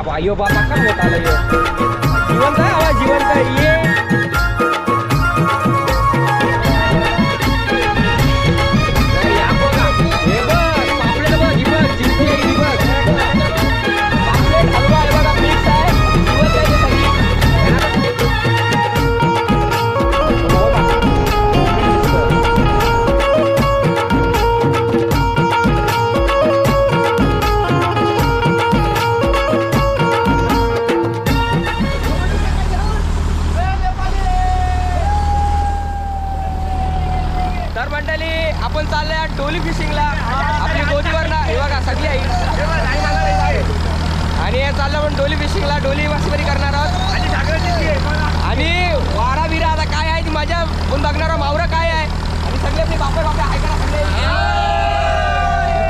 बाबा यो बाबा का मोठा आला यो जिवंत आहे आवाज जिवंत आहे आपण चाललोय डोली फिशिंगला. आपली गोदीवर ना हे बघा सगळी आहे. आणि चाललं आपण डोली फिशिंगला डोली मासेमारी करणार आहोत. आणि वारा बिरा आता काय आहे? ती मजा बघणार मावरं काय आहे? आणि सगळे आपले बापे बापे ऐकणार सगळे?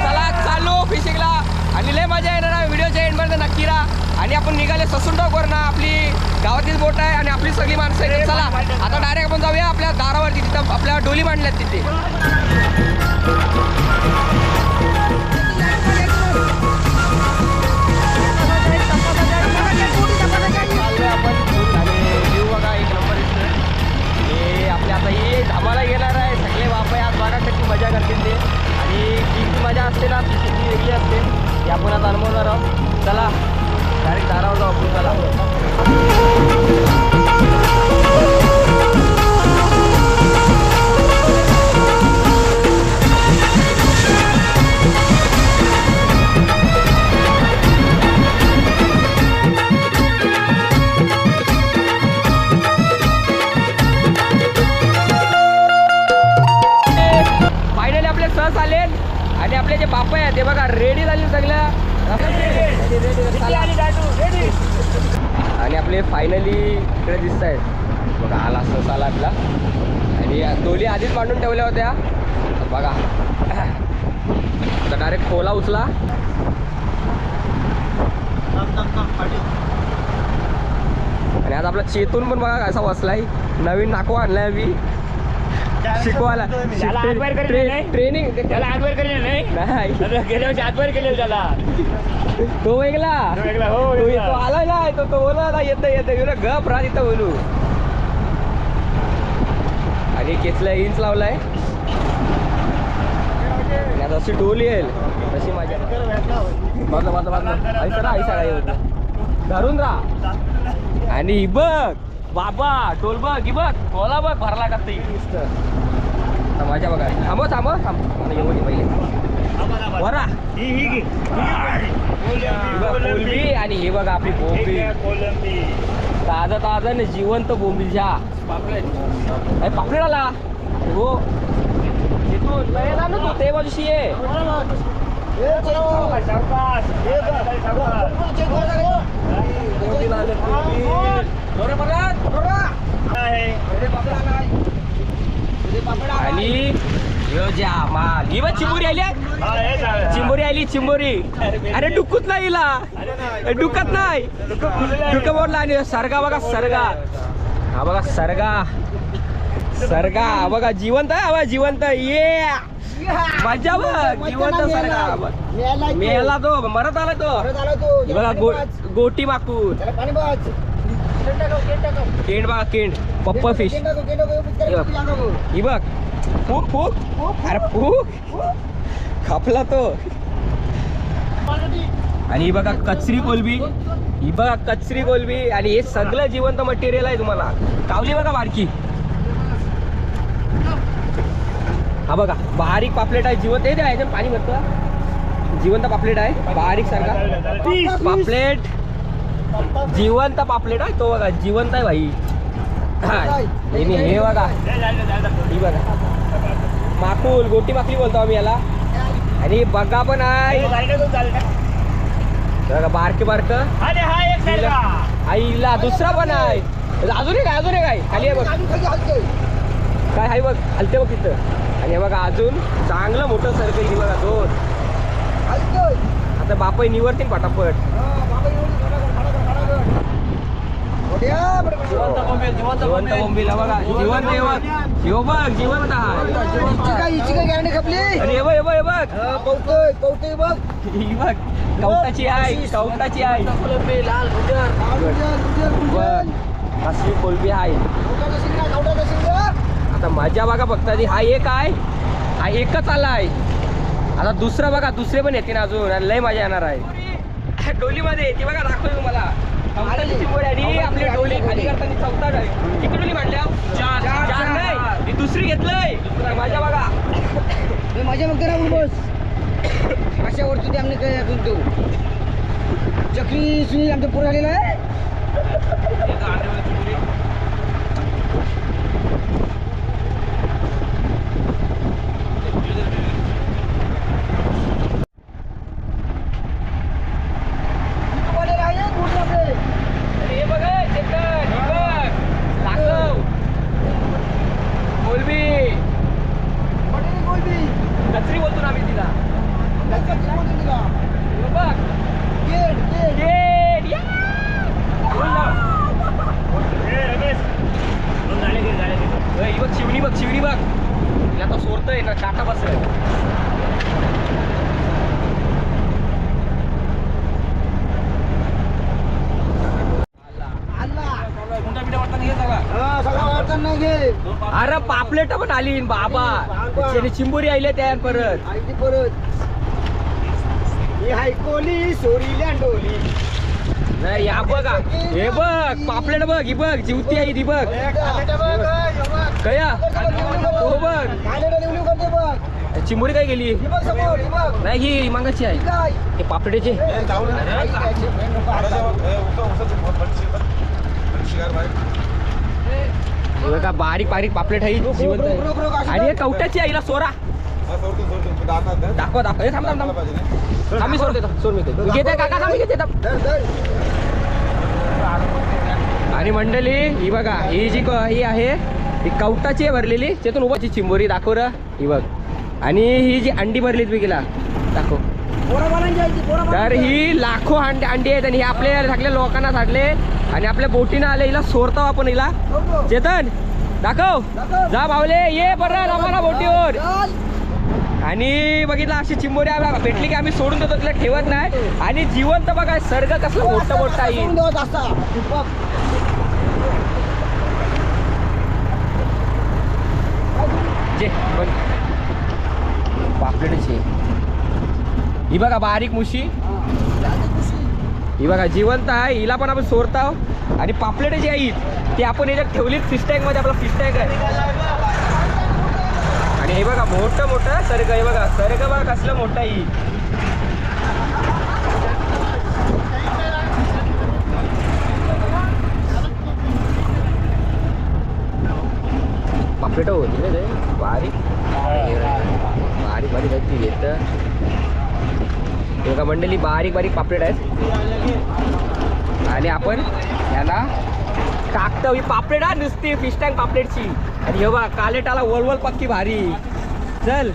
चला चालू फिशिंगला. आणि लय मजा येणार व्हिडिओच्या एंडमध्ये नक्की राहा. आणि आपण निघाले ससुंडॉकवर ना आपली गावातील बोट आहे आणि आपली सगळी माणसं आहेत. चला आता डायरेक्ट आपण जाऊया आपल्या दारावरती तिथं आपल्या डोली मांडल्यात तिथे. आपले जे बाप आहे ते बघा रेडी झाले सगळं आणि आपले फायनली इकडे दिसत आहेत. बघा आला सहज आला आपला. आणि दोली आधीच मांडून ठेवल्या होत्या. बघा. आता डायरेक्ट खोला उचला. आणि आज आपला चेतून पण बघा कसा बसलाय. नवीन नाकवा आणलाय आम्ही. शिकवायला. त्याला हातभार करेल नाही? ट्रेनिंग त्याला केलेलं नाही. गेल्या वर्षी केलेलं त्याला. तो वेगळा. तो हो, तो आला नाही. तो तो बोला येतं येतं. येऊ गप राहा तिथं बोलू. आणि केचला इंच लावलाय. अशी डोली येईल तशी माझ्या ऐसा ऐसा काय धरून राहा. आणि बघ. बाबा टोल बघ ही बघ टोला बघ भरला का ते माझ्या बघा थांबव थांबव थांब. मला येऊ दे पहिले. ही ही. ही. बघ कोलंबी आणि हे बघा आपली बोंबी कोलंबी ताजं ताजं आणि जिवंत बोंबीच्या अरे पापलेट आला हो. तिथून ना तू ते बाजूशी. आहे. आणि ज्या चिंबोरी आली आहे. चिंबोरी आली चिंबोरी. अरे डुकूच नाही हिला. डुकत नाही. डुक बोलला आणि सरगा बघा सरगा. हा बघा सरगा. सरगा बघा जिवंत आहे बघा जिवंत. ये मजा बघ जिवंत सरगा मेला तो. मरत आला तो. बघा गोटी माकून केंड बघा केंड. पप्पा फिश ही बघ. फूक फूक. अरे फूक. खापला तो. आणि ही बघा कचरी कोलबी. ही बघा कचरी कोलबी. आणि हे सगळं जिवंत मटेरियल आहे तुम्हाला. कावली बघा बारकी. हा बघा बारीक पापलेट आहे जिवंत हे द्या पाणी भरतं जिवंत पापलेट आहे बारीक सारखा. पापलेट. जिवंत पापलेट आहे तो बघा जिवंत आहे भाई. हा, हे बघा हे. ही बघा. माकुल गोटी माकली बोलतो आम्ही याला. आणि बघा पण आहे. तो बारके बारक. अरे हा एक झाला. आईला दुसरा पण आहे. अजून एक आहे, अजून एक आहे. खाली आहे बघ. काय आहे बघ हलते बघ तिथं हे बघा अजून चांगलं मोठं सर्कल ही बघा दोन. आता बापाई निवडतील पटापट. जिवंत बोंबील, हा बघा. जिवंत हे बघ. ह्यो बघ जिवंत हे. बघ हे बघ हे बघ. ही बघ आहे आहे कोलबी आहे. आता माझ्या बघा आधी हा एक आहे हा एकच आला आहे. आता दुसरं बघा दुसरे पण येते ना अजून आणि लय मजा येणार आहे. डोलीमध्ये ती बघा दाखव तुम्हाला. आपली डोली खाली करताना चौथा किती डोली म्हणल्या. चार चार नाही ती दुसरी घेतलंय. माझ्या बघा. माझ्या मग करा बस. अशा वरती आमने काय अजून तो चक्री सुनील आमचं पूर आलेला आहे अरे हे बघ हे, चेतन, हे बघ. दाखव. कोलबी कचरी बोलतो ना आम्ही तिला हे बघ गेट, या. बोल ना. ए, रमेश. दोन झाले की झाले की. ए, ही बघ शिवणी बघ. तिला आता सोडतोय ना टाटा बस अरे पापलेट पण आली बाबा. त्याने चिंबोरी आली त्या परत. कोली सोरी लँडोली नाही या बघा. हे बघ पापलेट बघ ही बघ जिवती आहे ती बघ. कया? हो बघ चिंबोरी काय गेली? नाही ही मागाची आहे. हे पापडेचे का बारीक बारीक पापलेट आहे जिवंत आणि हे कवट्याची आईला सोरा. दाखवा दाखवा. हे थांब थांब थांब. आम्ही सोड देतो सोड मी घेते काका आम्ही घेते आणि मंडळी ही बघा ही जी ही आहे ही कवटाची आहे भरलेली. त्यातून उभाची चिंबोरी दाखव र. ही बघ. आणि ही जी अंडी भरली तुम्ही गेला दाखव. तर ही लाखो अंडी अंडी आहेत आणि हे आपल्या सगळ्या लोकांना झाडले आणि आपल्या बोटीनं आले हिला सोरताव आपण हिला. चेतन दाखव. जा भावले ये बरं आम्हाला बोटीवर. आणि बघितलं अशी चिंबोरी आम्हाला भेटली की आम्ही सोडून देतो तिला ठेवत नाही. आणि जिवंत बघा सर्ग कसलं मोठं मोठं आहे जे पण पापलेटची ही बघा बारीक मुशी. ही बघा जिवंत आहे. हिला पण आपण सोडतो हो. आणि पापलेट जी आहेत ती आपण याच्यात ठेवलीत फिश टँकमध्ये. आपला फिश टँक आहे. आणि हे बघा मोठं मोठं सर्ग. हे बघा सरग बघा कसलं मोठं ही. पापलेट होती ना ते? बारीक. बारीक बारीक आहेत ती घेत बघा मंडळी बारीक बारीक पापलेट आहेत. आणि आपण याला टाकतो ही पापलेट हा नुसती फिश टँक पापलेटची. आणि हे बघा कालेटाला वलवल पक्की भारी. चल.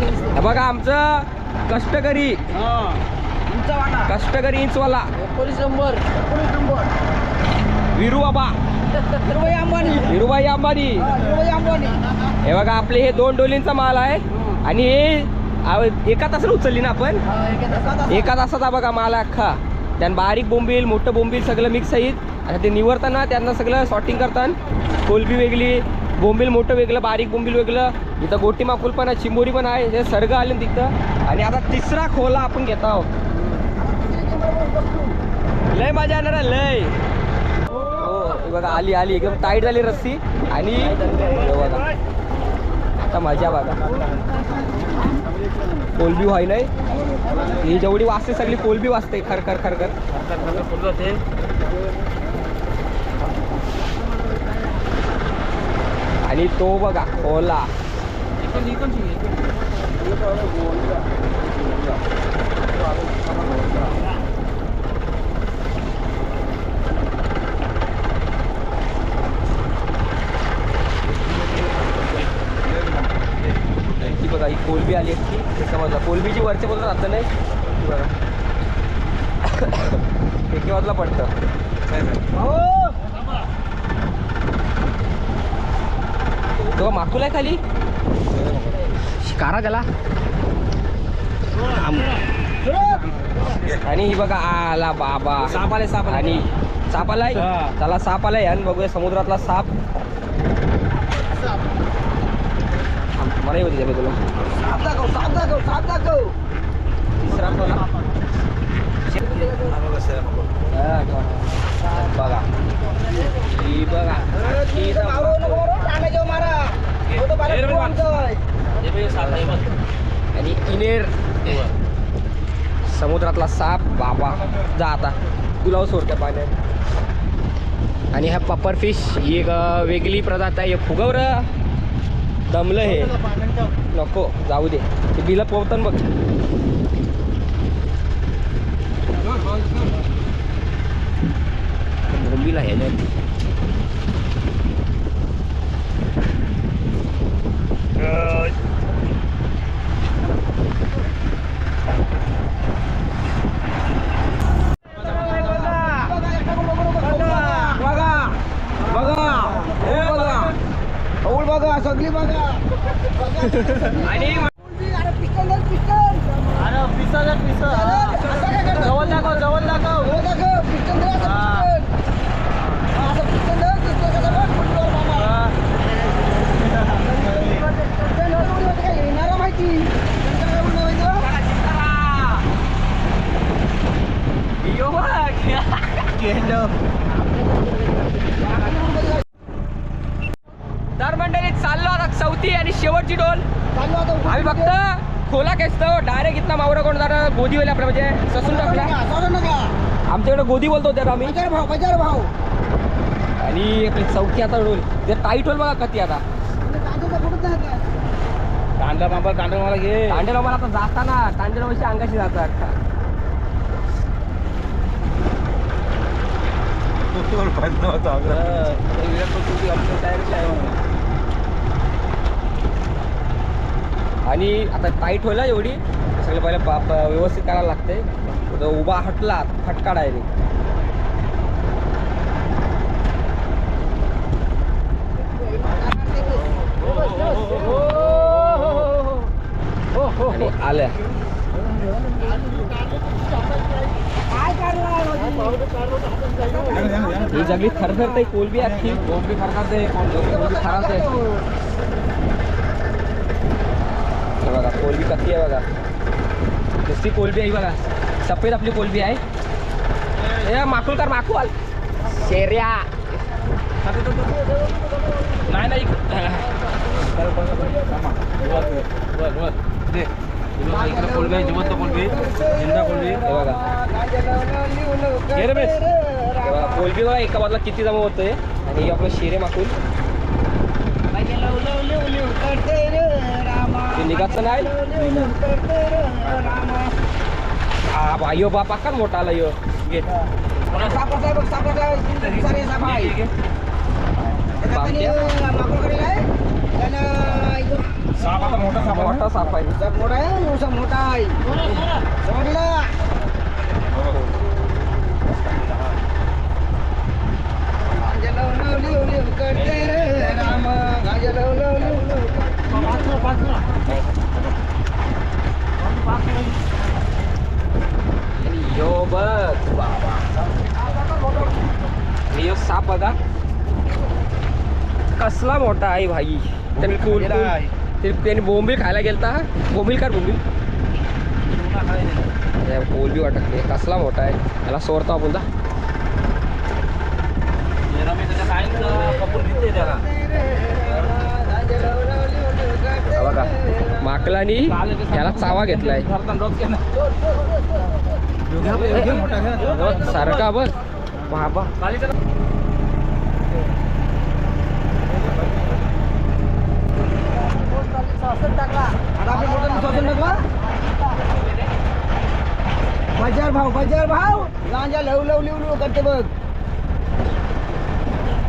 हे बघा आमचं कष्टकरी. कष्टकरी इंचवाला. Police number. Police number. Viru Baba रुपये अंबानी. विरूबाई अंबानी. रुपये अंबानी. हे बघा आपले हे दोन डोलींचा माल आहे. आणि हे एका तासाला उचलली ना आपण? एका तासाचा बघा माल अख्खा. त्यान बारीक बोंबील मोठं बोंबील सगळं मिक्स आहेत आता ते निवडताना त्यांना सगळं सॉर्टिंग करताना. कोलबी वेगळी बोंबील मोठं वेगळं बारीक बोंबील वेगळं. इथं गोटी माकुल पण आहे चिंबोरी पण आहे. हे सर्ग आले तिथं. आणि आता तिसरा खोला आपण घेत आहोत. लय मजा येणार लय. बघा आली आली. एकदम टाईट झाली रस्सी. आणि बघा आता मजा बघा. कोलबी व्हाय नाही. ही जेवढी वाजते सगळी कोलबी वाजते. खर खर खर खर. आणि तो बघा ओला. बघा ही कोलबी आली असती ते. समजलं. कोलबीची वरचे बोलत राहतं नाही. बघा. एके बाजूला पडतं तो माकूल आहे खाली? शिकारा त्याला. आणि ही बघा आला बाबा. साप आले, साप. आणि साप आलाय. त्याला साप आलाय. आणि बघूया समुद्रातला साप. मला येऊ दे तुला. साप दाखव साप दाखव साप दाखव. तिसरा बघा. ही. आणि इनेर. समुद्रातला साप. बाबा. जा आता. तुला सोडत्या पाण्यात. आणि हा पप्पर फिश ही एक वेगळी प्रजात आहे. फुगवर. दमलं हे. नको जाऊ दे. ते बिलं पोहतं बघ. बोंबीला ह्याच्यात बघा बघा हे बघा ओळ बघा. आणि अरे पिस्टन धर, पिस्टन. जवळ दाखव जवळ दाखव हो दाखव, पिस्टन धर, असं हा. पिस्टन. हा, असं पिस्टन धर, दिसतोय का जवळ? फुटबॉल मामा. पिस्टन धर, उडी होते काय? येणारा माहिती नंतर काय उडी माहिती हो? यो तर मंडळीत चाललो आता चौथी आणि शेवटची डोल. आम्ही फक्त खोला खेचतो. डायरेक्ट इथला मावरा कोण जाणार? गोदी होईल आपल्या म्हणजे ससून टाकला. आमच्याकडे गोदी बोलतो त्यात आम्ही. भाव आणि आपली चौथी आता डोल. ते टाईट होईल बघा कधी आता? कांदा मामा कांदा मला घे. तांडेला मला आता जाताना तांडेला म्हणजे अंगाशी जातात. आणि आता टाईट होईल ना एवढी. सगळं पहिले बाप व्यवस्थित करायला लागते तो उभा हटला फटका डायरेक्ट आणि आल्या. ही सगळी थरथरते कोलबी आखी कोलबी थरथरते कोलबी खराबते हे बघा कोलबी कत्ती आहे बघा. दुसरी कोलबी आहे बघा. सफेद आपली कोलबी आहे. ए माकुलकर माकूल. शेर्या. नाही नाही. कोलबी आहे जिवंत कोलबी जिंदा कोलबी हे बघा. घे रे बेस. बघा कोलबी बघा एका बाजूला किती जमा होतंय. आणि आपलं शेरे माकुल. ते निघाचं नाही हा यो बापा का मोठा आला यो मोठा साप आहे मोठा आहे मोठा आहे करते राम आणि यो बघ बाबा यो साप बघा कसला मोठा आहे भाई. त्यांनी ते त्याने बोंबील खायला गेलता. बोंबील कर बोंबील. कोलबी वाटत कसला मोठा आहे. त्याला सोडतो आपण जा कपूर दिसते त्याला हा बघा माकलानी त्याला चावा घेतलाय. सारखा बघ. बाबा. बाजार भाव बाजार भाव. गांजा लव लव लिव लिव करते बघ.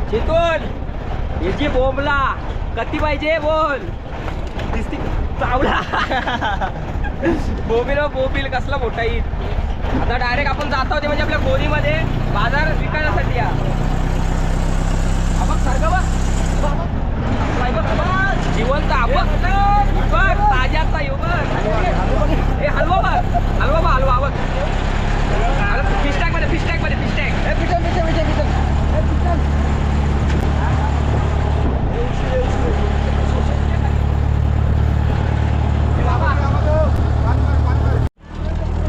चितून याची बोंबला कती पाहिजे बोल. चावला बोबिल हो, बोबिल कसला मोठा येईल आता डायरेक्ट आपण जात होते म्हणजे आपल्या गोरीमध्ये बाजार विकायसाठी या. आपण सारखं बघ जिवंत आपण. बघ ताज्याचा येऊ बघ हे हलवा बघ हलवा बा हलवा बघ फिस्टॅकमध्ये फिस्टॅकमध्ये फिस्टॅक पिटन पिटन पिटन पिटन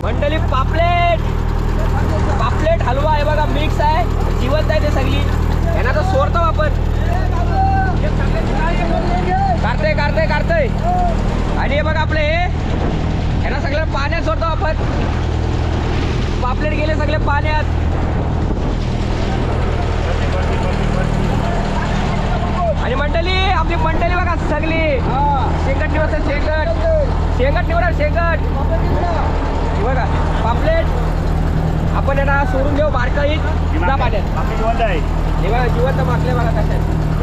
मंडली पापलेट! पापलेट हलवा आहे बघा मिक्स आहे. जिवंत आहे ते सगळी. यांना तर सोडतो आपण. काढतंय काढतंय काढतंय. आणि हे बघा आपले हे. यांना सगळं पाण्यात सोडतो आपण. पापलेट गेले सगळे पाण्यात. आणि मंडली आपली मंडली बघा सगळी. शेंगट निवडत शेंगट. शेंगट निवडा शेंगट. बघा पापलेट. आपण यांना सोडून घेऊ बारकाईत. पाण्यात. जिवंत आहे. जिवंत मागले बघा कशा